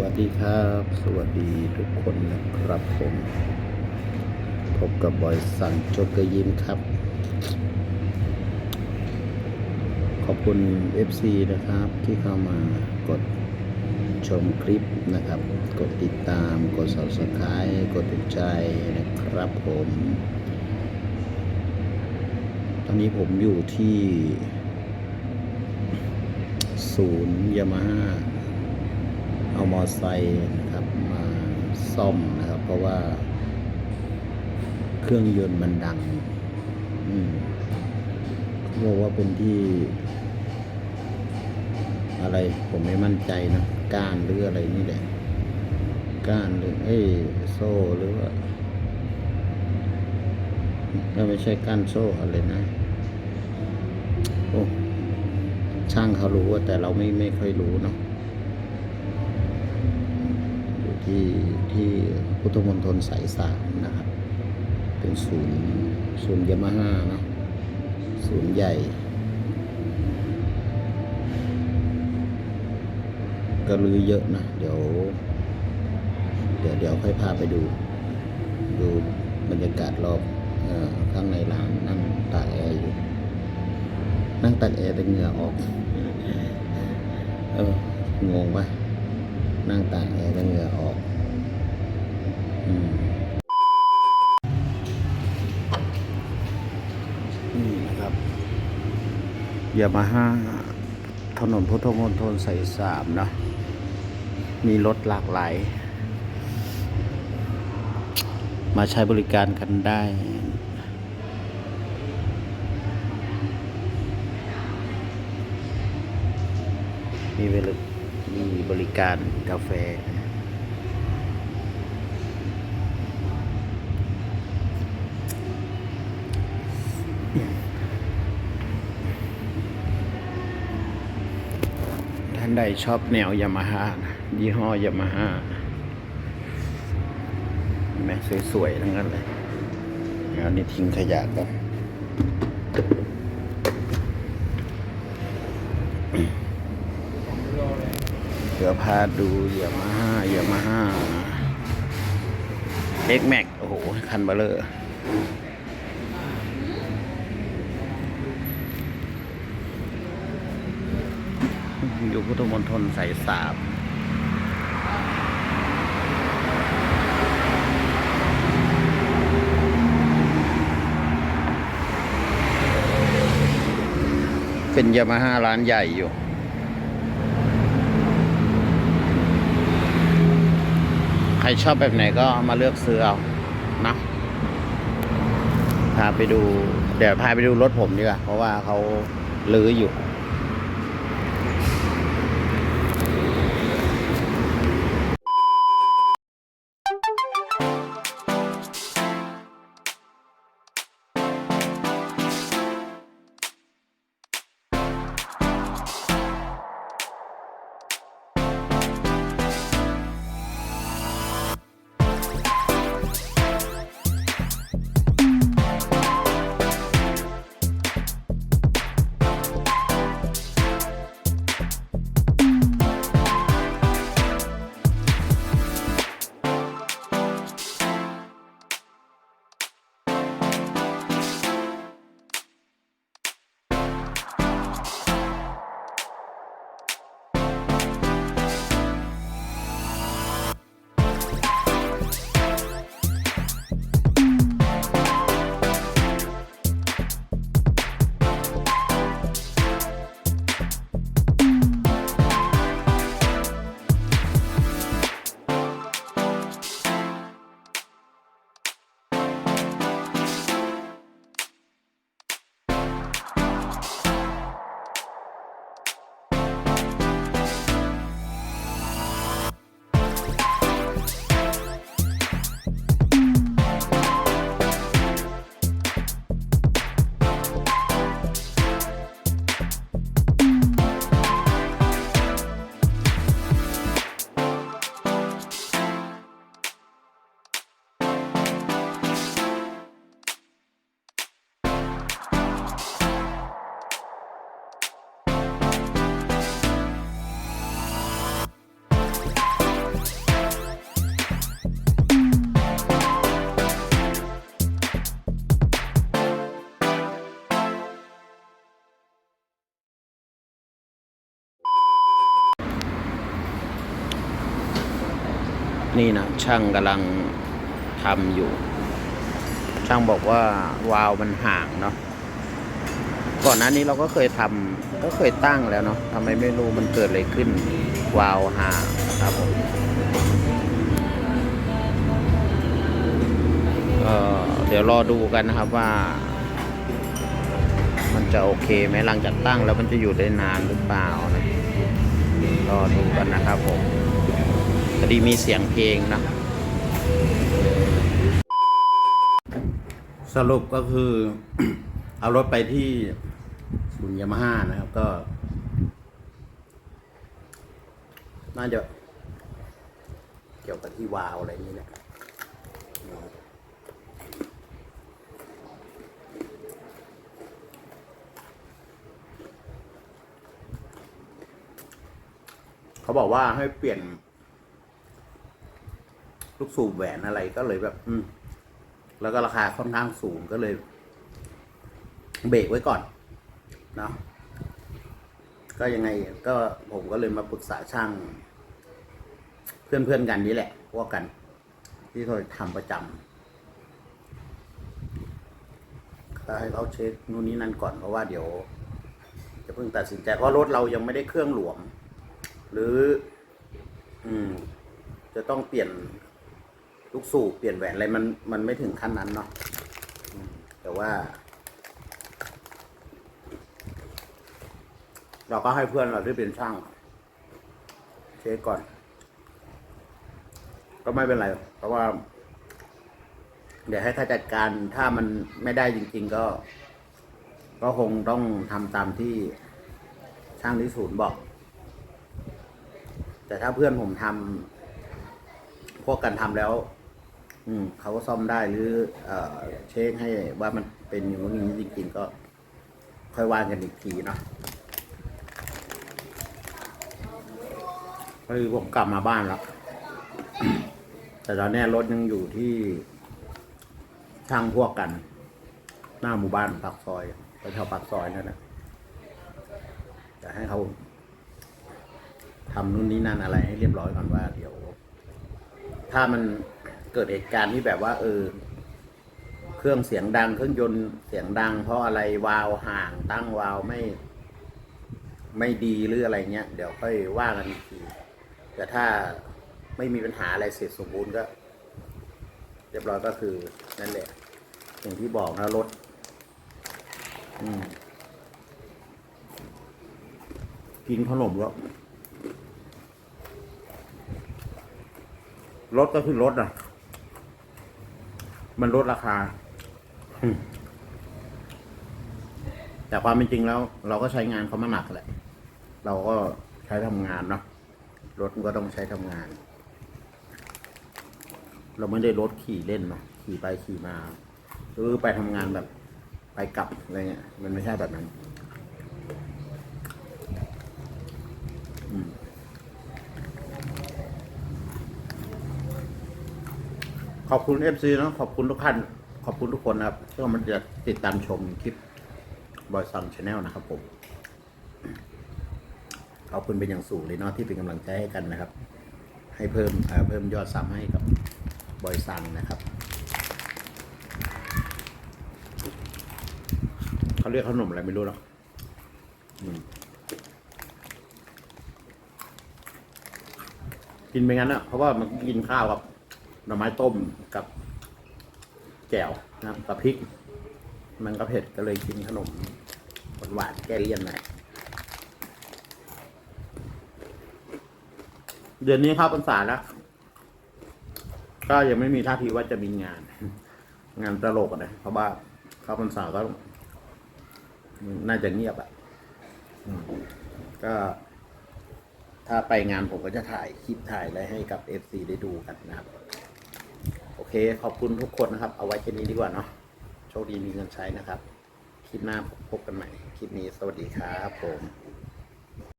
วัสดีครับ สวัสดีทุกคนนะครับผม พบกับบอยสันโจกเกอร์ยิมครับ ขอบคุณ FC นะครับที่เข้ามากดชมคลิปนะครับ กดติดตาม กด subscribe กดติดใจนะครับผม ตอนนี้ผมอยู่ที่ ศูนย์ยามาฮ่า เอามอไซค์นะครับมาซ่อมนะครับ เพราะว่า เครื่องยนต์มันดังอืมเขาบอกว่าเป็นที่ อะไรผมไม่มั่นใจนะก้านหรืออะไรนี่แหละก้านหรือเอ้ยโซ่หรือว่าเอ้ยไม่ใช่ก้านโซ่อะไรนะโอ้ช่างเขารู้ว่าแต่เราไม่ไม่ค่อยรู้เนาะ ที่ที่พุทธมณฑลสายสามนะครับ เป็นศูนย์ศูนย์ยามาฮ่านะศูนย์ใหญ่ก็ลือเยอะนะ เดี๋ยว เดี๋ยวเดี๋ยวค่อยพาไปดู ดูบรรยากาศรอบออข้างในร้านนั่งตากแอร์อยู่ นั่งตากแอร์แต่เหงื่อออกเอองงปะนั่งตากแอร์แต่เหงื่อออก อืมนี่นะครับ ยามาฮ่าถนนพุทธมณฑลสายสามเนะมีรถหลากหลาย มาใช้บริการกันได้ มีเวลามีบริการกาแฟ ท่านใดชอบแนวยามาฮ่านะยี่ห้อยามาฮ่าแม่สวยๆทั้งนั้นเลยแล้วนี่ทิ้งขยะกันเดี๋ยวพาดูยามาฮ่ายามาฮ่าเอ็กแม็กโอ้โห คันเบลเลอร์ อยู่พุทธมณฑลสายสามเป็นยามาฮ่าร้านใหญ่อยู่ใครชอบแบบไหนก็มาเลือกซื้อเอานะพาไปดู เดี๋ยวพาไปดูรถผมดีกว่า เพราะว่าเขาลื้ออยู่ นี่นะช่างกำลังทำอยู่ ช่างบอกว่าวาล์วมันห่างเนาะก่อนหน้านี้เราก็เคยทำก็เคยตั้งแล้วเนาะทำไมไม่รู้มันเกิดอะไรขึ้น วาล์วห่างครับผมเดี๋ยวรอดูกันนะครับว่า มันจะโอเคไหมหลังจากตั้งแล้วมันจะอยู่ได้นานหรือเปล่านะรอดูกันนะครับผม พอดีมีเสียงเพลงนะ สรุปก็คือ เอารถไปที่ศูนย์ยามาฮ่านะครับก็ น่าจะ เกี่ยวกับที่วาวอะไรนี้แหละเขาบอกว่าให้เปลี่ยน ลูกสูบแหวนอะไรก็เลยแบบ อืม แล้วก็ราคาค่อนข้างสูงก็เลย เบรกไว้ก่อน เนาะก็ยังไงก็ผมก็เลยมาปรึกษาช่าง เพื่อนเพื่อนๆกันนี่แหละพวกกัน ที่เขาทำประจำก็ให้เขาเช็คนู่นนี่นั่นก่อนเพราะว่าเดี๋ยว จะเพิ่งตัดสินใจ เพราะรถเรายังไม่ได้เครื่องหลวม หรือ อืม จะต้องเปลี่ยน ลูกสูบเปลี่ยนแหวนอะไรมันมันไม่ถึงขั้นนั้นเนาะแต่ว่า เราก็ให้เพื่อนเราที่เป็นช่างเช็คก่อน ก็ไม่เป็นไร เพราะว่า เดี๋ยวให้เขาจัดการถ้ามันไม่ได้จริง ๆ ก็ ก็คงต้องทำตามที่ช่างที่ศูนย์บอก แต่ถ้าเพื่อนผมทำพวกกันทำแล้ว อืมเขาก็ซ่อมได้หรือ เอ่อ เช็คให้ว่ามันเป็นอย่างนี้จริงๆก็ ค่อยว่ากันอีกทีเนาะคือผมกลับมาบ้านแล้ว แต่ตอนนี้รถยังอยู่ที่ช่างพวกกัน หน้าหมู่บ้านปากซอยไปแถวปากซอยนั่นแหละจะให้เขาทำนู่นนี่นั่นอะไรให้เรียบร้อยก่อนว่าเดี๋ยว ถ้ามัน เกิดเหตุการณ์ที่แบบว่า เออ เครื่องเสียงดังเครื่องยนต์เสียงดัง เพราะอะไรวาล์วห่างตั้งวาล์วไม่ ไม่ดีหรืออะไรเงี้ย เดี๋ยวค่อยว่ากันอีกทีแต่ถ้าไม่มีปัญหาอะไรเสร็จสมบูรณ์ก็ เรียบร้อยก็คือนั่นแหละอย่างที่บอกนะรถ อืมกินขนมแล้วรถก็คือรถอะ มันลดราคาอืมแต่ความเป็นจริงแล้ว เราก็ใช้งานเขามาหนักแหละ เราก็ใช้ทำงานเนาะรถมันก็ต้องใช้ทำงาน เราไม่ได้รถขี่เล่นเนาะขี่ไปขี่มาหรือไปทำงานแบบไปกลับอะไรเงี้ย มันไม่ใช่แบบนั้น อืม ขอบคุณเอฟซีนะขอบคุณทุกท่าน ขอบคุณทุกคนนะครับที่มันจะติดตามชมคลิปบอยซังชาแนลนะครับผมขอบคุณเป็นอย่างสูงเลยเนาะที่เป็นกำลังใจให้กันนะครับ ให้เพิ่มเพิ่มยอดซ้ำให้กับบอยซังนะครับเขาเรียกขนมอะไรไม่รู้หรอกกินไปงั้นอะเพราะว่ามันกินข้าวกับ หน่อไม้ต้มกับแจ่วนะกับพริก มันก็เผ็ดก็เลยกินขนมหวานๆแก้เลี่ยนหน่อยเดือนนี้เข้าพรรษาแล้ว ก็ยังไม่มีท่าทีว่าจะมีงาน งานตลกนะเพราะว่าเข้าพรรษาก็น่าจะเงียบอะอืมก็ถ้าไปงานผมก็จะถ่ายคลิปถ่ายอะไรให้กับ FC ได้ดูกันนะครับ เคขอบคุณทุกคนนะครับ เอาไว้แค่นี้ดีกว่าเนาะโชคดีมีเงินใช้นะครับ คลิปหน้าพบกันใหม่ คลิปนี้สวัสดีครับผม